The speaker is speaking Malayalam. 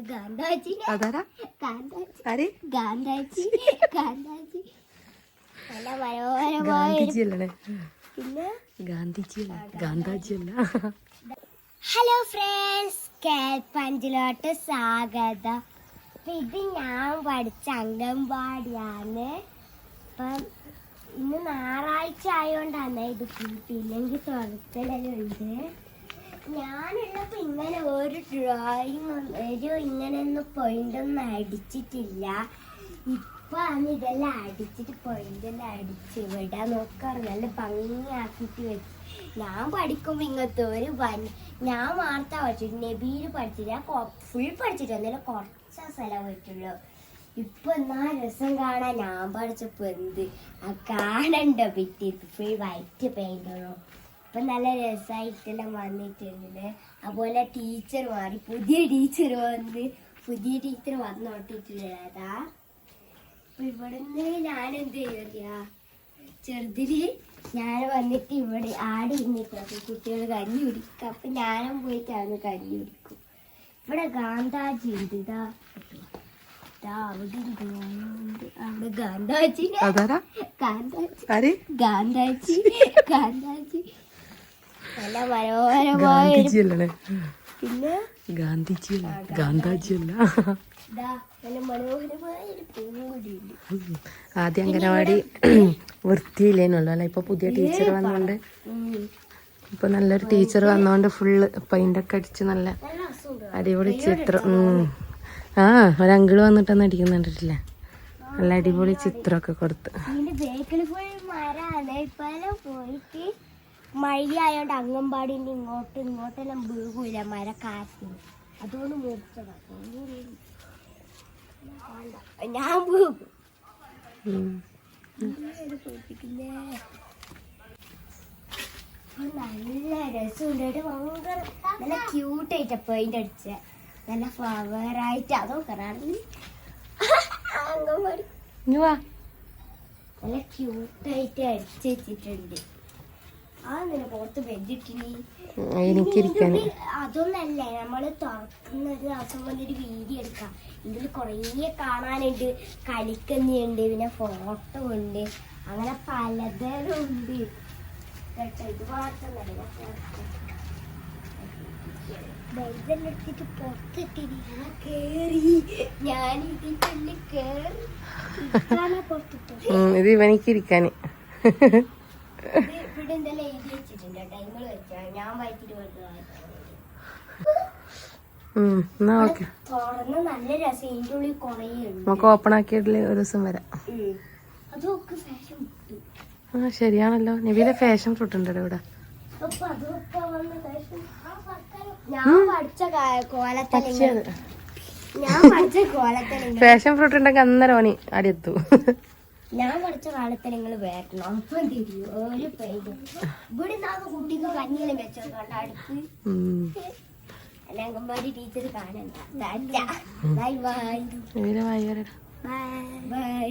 അവിടെ ഗാന്ധാജി. അതാരാ? ഗാന്ധാജി. ആര്? ഗാന്ധാജി. ഗാന്ധാജി. നല്ല മനോഹരമായ ഗാന്ധിജി അല്ലേ പിന്നെ? ഗാന്ധിജി അല്ല ഗാന്ധാജി അല്ല ഹലോ ഫ്രണ്ട്സ് കേൾപ്പഞ്ചിലോട്ട് സ്വാഗതം. ഇത് ഞാൻ പഠിച്ച അംഗൻവാടിയാണ്. അപ്പം ഇന്ന് ഞായറാഴ്ച ആയതുകൊണ്ടാണ് ഇത് കൂട്ടിയില്ലെങ്കിൽ തുറക്കലുണ്ട്. ഞാനുള്ളപ്പോ ഇങ്ങനെ ഒരു ഡ്രോയിങ് ഒരു ഇങ്ങനെ ഒന്നും പോയിന്റ് ഒന്നും അടിച്ചിട്ടില്ല. ഇപ്പൊ ആണ് ഇതെല്ലാം അടിച്ചിട്ട് പോയിന്റ് എല്ലാം അടിച്ച് ഇവിടെ നോക്കാറ് നല്ല ഭംഗിയാക്കിട്ട് വെച്ച്. ഞാൻ പഠിക്കുമ്പോ ഇങ്ങനത്തെ ഒരു പനി ഞാൻ വാർത്ത പഠിച്ചിട്ട് നബീൽ പഠിച്ചില്ല ഫുൾ പഠിച്ചിട്ട് എന്നാലും കുറച്ചാ സ്ഥലം പറ്റുള്ളൂ ഇപ്പൊ എന്നാ രസം കാണാൻ ഞാൻ പഠിച്ചപ്പോ എന്ത്? ആ കാണണ്ട പിറ്റി ഫുൾ വൈറ്റ് പെയിന്റോ ഇപ്പൊ നല്ല രസമായിട്ടെല്ലാം വന്നിട്ടുണ്ട്. അതുപോലെ ടീച്ചർ മാറി. പുതിയ ടീച്ചർ വന്ന്. പുതിയ ടീച്ചർ വന്നോട്ടിട്ടുള്ളതാ അപ്പൊ ഇവിടുന്ന് ഞാൻ എന്ത് ചെയ്യാ ചെറുതിൽ ഞാൻ വന്നിട്ട് ഇവിടെ ആടി ഇന്നിട്ട് കുട്ടികൾ കഞ്ഞി കുടിക്കും. അപ്പൊ ഞാനും പോയിട്ടാണ് കഞ്ഞി കുടിക്കും. ഇവിടെ ഗാന്ധാജി ഉണ്ട്. ഇതാ. ഗാന്ധാജി. ഗാന്ധാജി ഗാന്ധാജി. ഗാന്ധാജി. ഒരു പിന്നെ? ഗാന്ധിജി അല്ല ഗാന്ധാജി. അല്ല ഇതാ നല്ല മനോഹരമായ ഒരു പൂവുണ്ട് ആദ്യം അംഗനവാടി വൃത്തിയില്ലേന്നുള്ളൂ. അല്ല? ഇപ്പൊ പുതിയ ടീച്ചർ വന്നോണ്ട്. ഇപ്പൊ നല്ലൊരു ടീച്ചർ വന്നോണ്ട് ഫുള്ള് പെയിന്റൊക്കെ അടിച്ച് നല്ല അടിപൊളി ചിത്രം. ഉം. ആ ഒരങ്കിൾ വന്നിട്ടൊന്നും അടിക്കുന്നുണ്ടിട്ടില്ല നല്ല അടിപൊളി ചിത്രമൊക്കെ കൊടുത്ത്. മഴയായോണ്ട് അംഗൻവാടിന്റെ ഇങ്ങോട്ട് ഇങ്ങോട്ടെല്ലാം വീകൂല മര കാറ്റ്. അതുകൊണ്ട് മൂപ്പിച്ചതാണ് ഞാൻ വീകും. നല്ല രസമുണ്ട്. കേട്ടോ. ഭയങ്കര നല്ല ക്യൂട്ട് ആയിട്ടാ പെയിന്റ് അടിച്ച. നല്ല ഫ്ലവർ ആയിട്ട് അതൊക്കെ അംഗൻവാടി. നല്ല ക്യൂട്ടായിട്ട് അടിച്ചു വെച്ചിട്ടുണ്ട്. എനിക്കിരിക്കാൻ. അതൊന്നല്ലേ നമ്മൾ തുറക്കുന്ന ഒരു ദിവസം വന്നൊരു വീഡിയോ എടുക്കാം. ഇതിൽ കുറേ കാണാനുണ്ട് കളിക്കുന്നുണ്ട് പിന്നെ ഫോട്ടോ ഉണ്ട്. അങ്ങനെ പലതരം ഉണ്ട് ഇത് മാത്രമല്ല എടുത്തിട്ട് ഞാൻ കേറി. ഞാൻ ഇതിന്റെ കേറി. ഉം, ഇത് ഇവനിക്കിരിക്കാന് ഇവിടെ എന്തെല്ലാം എഴുതി വെച്ചിട്ടുണ്ട് ടൈമിൽ വെച്ചാ ഞാൻ വായിച്ചിട്ട് തുറന്ന് നല്ല രസം. ഇതിന്റെ ഉള്ളിൽ കുറേ ഉണ്ട്. നമുക്ക് ഓപ്പൺ ആക്കിയിട്ടില്ല ഒരു ദിവസം വരാം. അതൊക്കെ ഫാഷൻ ആ ശരിയാണല്ലോ. നബിയിലെ ഫാഷൻ ഫ്രൂട്ട് ഉണ്ടല്ലോ ഇവിടെ. ഫാഷൻ ഫ്രൂട്ട് ഉണ്ടെങ്കിൽ അന്നേരം ഓനി അടിയെത്തു ഞാൻ പഠിച്ച കാലത്തലിങ്ങൾ വരണം അപ്പം തിരിയോ ഒരു പേര് ഇവിടെ നിന്നാണ് കുട്ടിക്ക് കഞ്ഞിലും വെച്ചോ? കണ്ട അടുത്ത്. അല്ല അംഗൻവാടി ടീച്ചർ കാണണ്ട ബൈ ബൈ ബൈ ബൈ